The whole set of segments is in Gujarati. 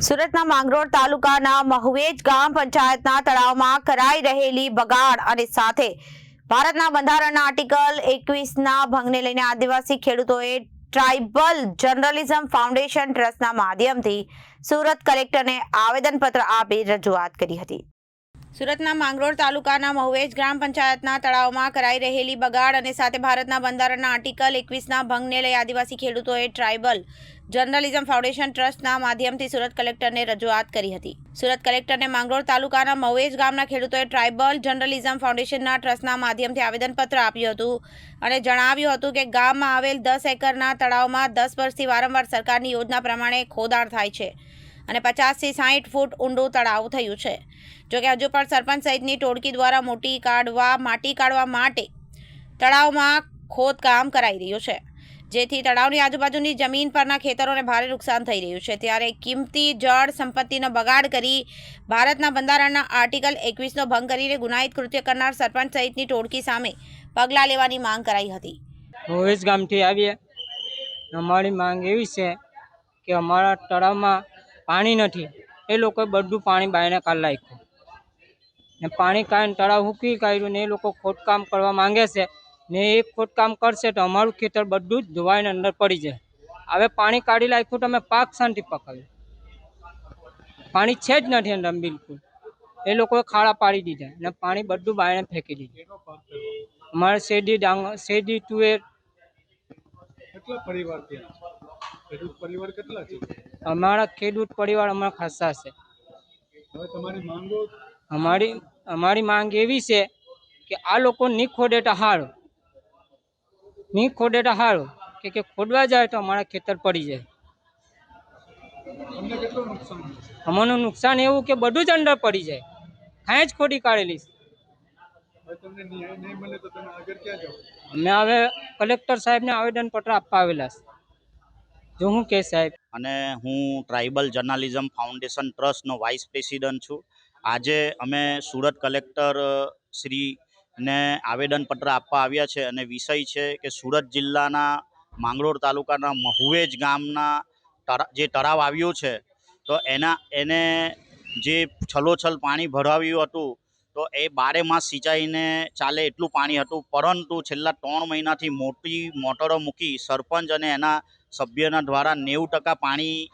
સુરતના માંગરોળ તાલુકાના મહુવેજ ગામ પંચાયતના તળાવમાં કરાઈ રહેલી બગાડ અને સાથે ભારતના બંધારણના આર્ટિકલ એકવીસના ભંગને લઈને આદિવાસી ખેડૂતોએ ટ્રાઇબલ જર્નલિઝમ ફાઉન્ડેશન ટ્રસ્ટના માધ્યમથી સુરત કલેક્ટરને આવેદનપત્ર આપી રજૂઆત કરી હતી. સુરતના માંગરોળ તાલુકાના મહુવેજ ગ્રામ પંચાયતના તળાવમાં કરાઈ રહેલી બગાડ અને સાથે ભારતના બંધારણના આર્ટિકલ એકવીસના ભંગને લઈ આદિવાસી ખેડૂતોએ ટ્રાઇબલ જર્નલિઝમ ફાઉન્ડેશન ટ્રસ્ટના માધ્યમથી સુરત કલેક્ટરને રજૂઆત કરી હતી. સુરત કલેક્ટરને માંગરોળ તાલુકાના મહુવેજ ગામના ખેડૂતોએ ટ્રાઇબલ જર્નલિઝમ ફાઉન્ડેશનના ટ્રસ્ટના માધ્યમથી આવેદનપત્ર આપ્યું હતું અને જણાવ્યું હતું કે ગામમાં આવેલ દસ એકરના તળાવમાં દસ વર્ષથી વારંવાર સરકારની યોજના પ્રમાણે ખોદાણ થાય છે અને પચાસથી સાહીઠ ફૂટ ઊંડું તળાવ થયું છે. જોકે હજુ પણ સરપંચ સહિતની ટોળકી દ્વારા મોટી કાઢવા, માટી કાઢવા માટે તળાવમાં ખોદકામ કરાઈ રહ્યું છે. જેથી તળાવની આજુબાજુની જમીન પરના ખેતરોને ભારે નુકસાન થઈ રહ્યું છે. ત્યારે કિંમતી જળ સંપત્તિનો બગાડ કરી ભારતના બંધારણના આર્ટિકલ એકવીસનો ભંગ કરીને ગુનાહિત કૃત્ય કરનાર સરપંચ સહિતની ટોળકી સામે પગલાં લેવાની માંગ કરાઈ હતી. ભોવેશ ગામથી આવીએ. અમારી માંગ એવી છે કે અમારા તળાવમાં પાણી નથી. એ લોકોએ બધું પાણી બાયણે કાઢ નાખ્યું. ને પાણી કાઢીને તળાવ સૂકી કાઢ્યું ને એ લોકો ખોદકામ કરવા માંગે છે. ને એ ખોદકામ કરશે તો અમારું ખેતર બધું જ ધોવાઈને અંદર પડી જાય. હવે પાણી કાઢી નાખ્યું તો અમે પાક શાંતિ પકાવ્યું પાણી છે જ નથી અંદર બિલકુલ. એ લોકોએ ખાડા પાડી દીધા અને પાણી બધું બાયણે ફેંકી દીધું. અમારે શેરડી ડાંગર શેરડી તુવેર અમારા ખેડૂત પરિવાર અમારા ખાસા છે. અમારી અમારી માંગ એવી છે કે આ લોકો નહીં ખોદે તો હારું. ની ખોડે તો હારું. કે કે ખોડવા જાય તો અમારા ખેતર પડી જાય. અમારું નુકસાન એવું કે બધું જ અંદર પડી જાય. ખાઈ જ ખોડી કાઢેલી નહીં અમે હવે કલેક્ટર સાહેબને આવેદનપત્ર આપવા આવેલા છે. જો હું કે સાહેબ? અને હું ટ્રાઇબલ જર્નાલિઝમ ફાઉન્ડેશન ટ્રસ્ટનો વાઇસ પ્રેસિડન્ટ છું. આજે અમે સુરત કલેક્ટર અ, શ્રીને આવેદનપત્ર આપવા આવ્યા છે અને વિષય છે કે સુરત જિલ્લાના માંગરોળ તાલુકાના મહુવેજ ગામના જે તળાવ આવ્યું છે, તો એના, એને જે છલોછલ પાણી ભરાવ્યું હતું, તો એ બારે માસ સિંચાઈને ચાલે એટલું પાણી હતું, પરંતુ છેલ્લા ત્રણ મહિનાથી મોટી મોટરો મૂકી સરપંચ અને એના સભ્યના દ્વારા નેવું ટકા પાણી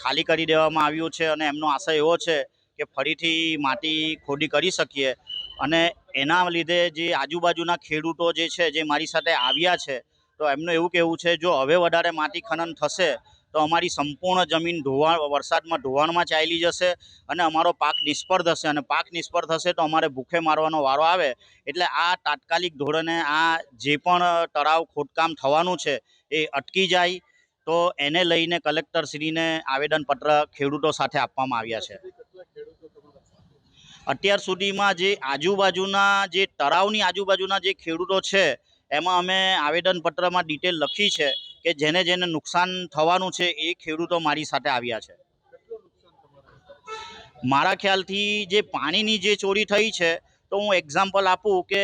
ખાલી કરી દેવામાં આવ્યું છે અને એમનો આશય એવો છે કે ફરીથી માટી ખોદી કરી શકીએ. અને એના લીધે જે આજુબાજુના ખેડૂતો જે છે, જે મારી સાથે આવ્યા છે, તો એમનું એવું કહેવું છે, જો હવે વધારે માટી ખનન થશે, તો અમારી સંપૂર્ણ જમીન ધોવાણ, વરસાદમાં ધોવાણમાં ચાલી જશે અને અમારો પાક નિષ્ફળ થશે અને પાક નિષ્ફળ થશે તો અમારે ભૂખે મારવાનો વારો આવે. એટલે આ તાત્કાલિક ધોરણે આ જે પણ તળાવ ખોદકામ થવાનું છે, એ અટકી જાય, તો એને લઈને કલેક્ટરશ્રીને આવેદનપત્ર ખેડૂતો સાથે આપવામાં આવ્યા છે. અત્યાર સુધીમાં જે આજુબાજુના જે તળાવની આજુબાજુના જે ખેડૂતો છે, એમાં અમે આવેદનપત્રમાં ડિટેલ લખી છે કે જેને જેને નુકસાન થવાનું છે એ ખેડૂતો મારી સાથે આવ્યા છે. મારા ખ્યાલથી જે પાણીની જે ચોરી થઈ છે, તો હું એક્ઝામ્પલ આપું કે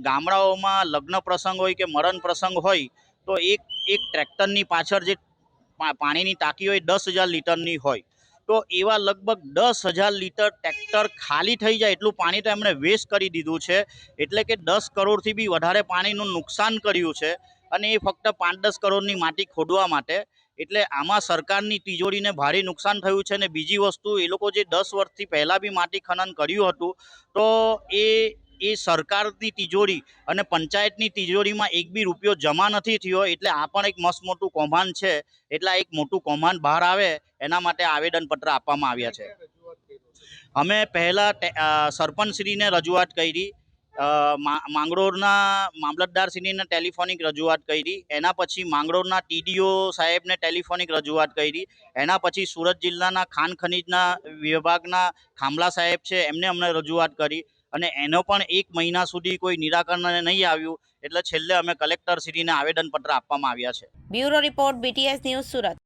ગામડાઓમાં લગ્ન પ્રસંગ હોય કે મરણ પ્રસંગ હોય, તો એક એક ટ્રેક્ટરની પાછળ જે પાણીની ટાંકી હોય દસ હજાર લીટરની હોય તો એવા લગભગ દસ હજાર લીટર ટ્રેક્ટર ખાલી થઈ જાય એટલું પાણી તો એમણે વેસ્ટ કરી દીધું છે. એટલે કે દસ કરોડથી બી વધારે પાણીનું નુકસાન કર્યું છે અને એ ફક્ત પાંચ દસ કરોડની માટી ખોદવા માટે. એટલે આમાં સરકારની તિજોરીને ભારે નુકસાન થયું છે અને બીજી વસ્તુ, એ લોકો જે દસ વર્ષથી પહેલાં બી માટી ખનન કર્યું હતું, તો એ એ સરકારની તિજોરી અને પંચાયતની તિજોરીમાં એક બી રૂપિયો જમા નથી થયો એટલે આ પણ એક મસ્ત મોટું કૌભાંડ છે. એટલે એક મોટું કૌભાંડ બહાર આવે એના માટે આવેદનપત્ર આપવામાં આવ્યા છે. અમે પહેલાં સરપંચશ્રીને રજૂઆત કરી માંગરોળના મામલતદારશ્રીને ટેલિફોનિક રજૂઆત કરી, એના પછી માંગરોળના ટીડીઓ સાહેબને ટેલિફોનિક રજૂઆત કરી, એના પછી સુરત જિલ્લાના ખાન ખનીજના વિભાગના ખાંભલા સાહેબ છે એમને અમને રજૂઆત કરી અને એનો પણ એક મહિના સુધી કોઈ નિરાકરણ નહીં આવ્યું, એટલે છેલ્લે અમે કલેક્ટરશ્રીને આવેદનપત્ર આપવામાં આવ્યા છે. Bureau report BTS news Surat.